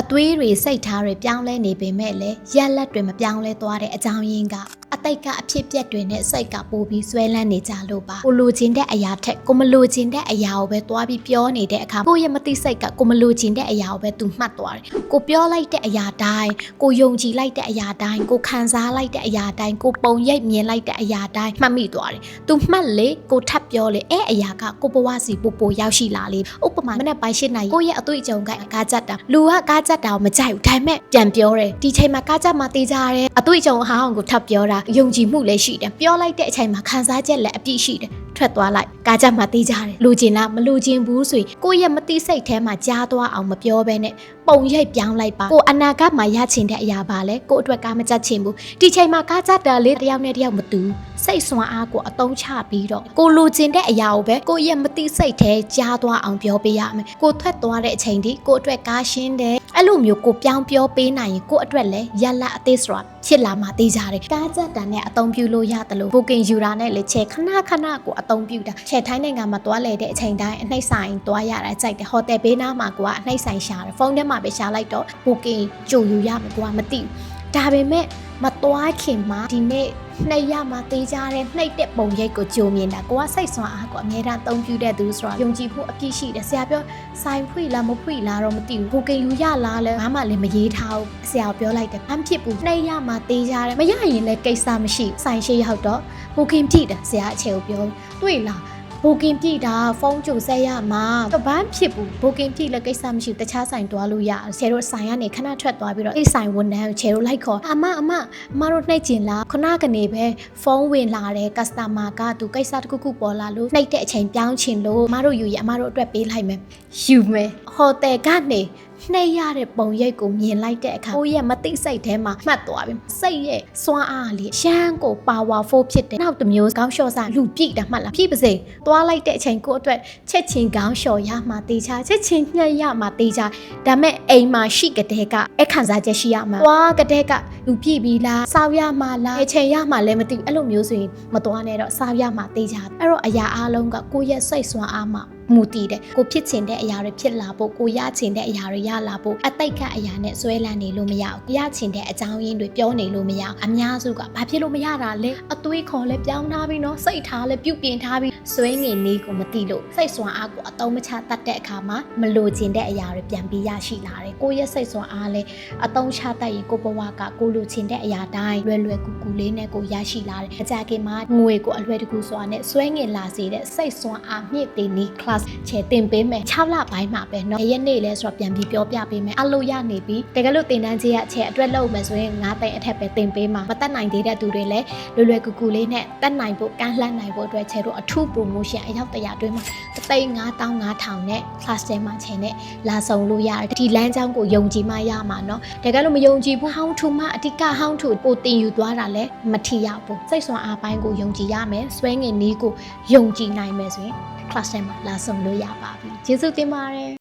အသွေးတွေစိတ်ထားတွေပြောင်းလဲနေပေမဲ့လည်းရက်လက်တွေမပြောင်းလဲသွားတဲ့အကြောင်းရင်းကအ တိတ်ကအဖြစ်ပြက်တွေနဲ့စိတ်ကပိုပြီးဆွဲလန်းနေကြလို့ပါကိုလိုချင်တဲ့အရာထက်ကိုမလိုချင်တဲ့အရာကိုပဲသွားပြီးပြောနေတဲ့အခါကိုယ့်ရဲ့မသိစိတ်ကကိုမလိုချင်တဲ့အရာကိုပဲသူမှတ်သွားတယ်ကိုပြောလိုက်တဲ့အရာတိုင်းကိုယုံကြည်လိုက်တဲ့အရာတိုင်းကိုခံစားလိုက်တဲ့အရာတိုင်းကိုပုံရိပ်မြင်လိုက်တဲ့အရာတိုင်းမှတ်မိသွားတယ်သူမှတ်လေကိုထပ်ပြောလေအဲ့အရာကကိုဘဝစီပို့ပို့ရောက်ရှိလာလေဥပမာမနေ့ပိုင်းရှင်းနိုင်ကိုယ့်ရဲ့အတွေ့အကြုံကကားကြက်တာလူကကားကြက်တာကိုမကြိုက်ဘူးဒါပေမဲ့ပြန်ပြောတယ်ဒီချိန်မှာကားကြက်မှာတေးကြရတယ်အတွေ့အကြုံအဟောင်းကိုထပ်ပြောတာယုံကြည်မှုလည်းရှိတယ်ပြောလိုက်တဲ့အချိန်မှာခံစားချက်လည်းအပြည့်ရှိတယ်ထွက်သွားလိုက်ကားကြက်မှာတေးကြတယ်လူကျင်လားမလူကျင်ဘူးဆိုရင်ကိုယ့်ရဲ့မသိစိတ်ထဲမှာကြားသွားအောင်မပြောဘဲနဲ့ပုံရိပ်ပြောင်းလိုက်ပါကိုအနာဂတ်မှာရချင်တဲ့အရာပါလဲကိုအတွက်ကမကြက်ချင်ဘူးဒီချိန်မှာကားကြက်တာလေးတစ်ယောက်နဲ့တစ်ယောက်မတူစိတ်ဆွမ်းအားကိုအတုံးချပြီးတော့ကိုလူကျင်တဲ့အရာကိုပဲကိုယ့်ရဲ့မသိစိတ်ထဲကြားသွားအောင်ပြောပေးရမယ်ကိုထွက်သွားတဲ့အချိန်ဒီကိုအတွက်ကားရှင်းတယ် အဲ့လိုမျိုးကိုပြောင်းပြောပေးနိုင်ရင်ကိုအတွက်လည်းရလက်အသေးဆိုတာဖြစ်လာမှသိကြတယ်ကားကြက်တာနဲ့အတုံးပြုလို့ရတယ်လို့ booking ယူတာနဲ့လေချဲခဏခဏကိုအတုံးပြုတာချဲထိုင်းနိုင်ငံမှာသွားလဲတဲ့အချိန်တိုင်းအနှိမ့်ဆိုင်သွားရတာကြိုက်တယ်ဟိုတယ်ဘေးနားမှာကိုကအနှိမ့်ဆိုင်ရှာတယ်ဖုန်းထဲမှာပဲရှာလိုက်တော့ booking ကြိုယူရမယ်ကိုကမသိဘူး ဒါပေမဲ့မသွားခင်မှာဒီနေ့နှိပ်ရမှာတေးကြတဲ့နှိပ်တဲ့ပုံရိပ်ကိုကြိုမြင်တာကိုကစိတ်ဆွမ်းအားကိုအမြဲတမ်းအသုံးပြုတဲ့သူဆိုတော့ယုံကြည်မှုအပြည့်ရှိတယ်ဆရာပြောဆိုင်ဖွေလားမဖွေလားတော့မသိဘူးဘိုကင်ယူရလားလဲဘာမှလည်းမရေးထားဘူးဆရာပြောလိုက်တယ်ဘာဖြစ်ဘူးနှိပ်ရမှာတေးကြတယ်မရရင်လည်းကိစ္စမရှိဆိုင်ရှိရောက်တော့ဘိုကင်ပြည့်တယ်ဆရာအခြေကိုပြောတွေ့လား ဘိုကင်ပြည့်တာဖုန်းကြိုဆက်ရမှာတော့ဘာဖြစ်ဘူးဘိုကင်ပြည့်လည်းကိစ္စမရှိဘူးတခြားဆိုင်တွားလို့ရတယ်ဆရာတို့ဆိုင်ကနေခဏထွက်သွားပြီးတော့အဲ့ဆိုင်ဝန်ထမ်းကိုဆရာတို့လိုက်ခေါ်အမအမအမတို့နှိပ်ကျင်လားခဏကနေပဲဖုန်းဝင်လာတယ် customer ကသူကိစ္စတစ်ခုခုပေါ်လာလို့နှိပ်တဲ့အချိန်ပြောင်းချင်လို့အမတို့ယူရအမတို့အတွက်ပေးလိုက်မယ်ယူမယ်ဟိုတယ်ကနေ နှိပ်ရတဲ့ပုံရိပ်ကိုမြင်လိုက်တဲ့အခါကိုယ့်ရဲ့မသိစိတ်ထဲမှာမှတ်သွားပြီစိတ်ရဲ့စွမ်းအားလေးရှမ်းကို powerful ဖြစ်တယ်နောက်တစ်မျိုးကောင်းလျှော့စားလူပြိတာမှတ်လားပြိပါစေသွားလိုက်တဲ့အချိန်ကိုယ့်အတွက်ချက်ချင်းကောင်းလျှော့ရမှတေးချချက်ချင်းညှက်ရမှတေးချဒါမဲ့အိမ်မှာရှိကတဲ့ကအခန်းစားချက်ရှိရမှာသွားကတဲ့ကလူပြိပြီလားစောက်ရမှလားအချိန်ရမှလည်းမသိဘူးအဲ့လိုမျိုးဆိုရင်မသွားနဲ့တော့စောက်ရမှတေးချအဲ့တော့အရာအားလုံးကကိုယ့်ရဲ့စိတ်စွမ်းအားမှာ မူတည်တယ်ကိုဖြစ်ချင်တဲ့အရာတွေဖြစ်လာဖို့ကိုရချင်တဲ့အရာတွေရလာဖို့အတိတ်ကအရာနဲ့ဆွဲလန်းနေလို့မရဘူးရချင်တဲ့အကြောင်းရင်းတွေပြောနေလို့မရဘူးအများစုကဘာဖြစ်လို့မရတာလဲအသွေးခေါ်လဲပြောင်းထားပြီးနော်စိတ်ထားလဲပြုတ်ပြင်ထားပြီးဆွဲငင်နေကိုမသိလို့စိတ်ဆွမ်းအားကိုအတုံးမချတတ်တဲ့အခါမှာမလိုချင်တဲ့အရာတွေပြန်ပြီးရရှိလာတယ်ကိုရဲ့စိတ်ဆွမ်းအားလဲအတုံးချတတ်ရင်ကိုဘဝကကိုလိုချင်တဲ့အရာတိုင်းလွယ်လွယ်ကူကူလေးနဲ့ကိုရရှိလာတယ်အကြခင်မှာငွေကိုအလွယ်တကူစွာနဲ့ဆွဲငင်လာစေတဲ့စိတ်ဆွမ်းအားမြင့်တင်နီးclass ချဲတင်ပေးမယ်6လပိုင်းမှာပဲเนาะရက်နေ့လဲဆိုတော့ပြန်ပြီးပြောပြပေးမယ်အလို့ရနေပြီတကယ်လို့တင်တန်းကြီးရဲ့အချက်အတွက်လုပ်မယ်ဆိုရင်9သိန်းအထက်ပဲတင်ပေးမှာမတက်နိုင်သေးတဲ့သူတွေလည်းလွယ်လွယ်ကူကူလေးနဲ့တက်နိုင်ဖို့ကမ်းလှမ်းနိုင်ဖို့အတွက်ချဲတို့အထူး promotion အရောက်တရာအတွင်းမှာတသိန်း9500နဲ့ class ထဲမှာချဲနဲ့လာဆောင်လို့ရတယ်ဒီလမ်းကြောင်းကိုယုံကြည်မှရမှာเนาะတကယ်လို့မယုံကြည်ဘူး how to မှအတိက how to ပိုတင်ယူသွားတာလည်းမထီရဘူးစိတ်ဆွမ်းအားပိုင်းကိုယုံကြည်ရမယ်ဆွဲငင်နီးကိုယုံကြည်နိုင်မယ်ဆိုရင် class ထဲမှာလာ ဆောင်လို့ရပါပြီကျေးဇူးတင်ပါတယ်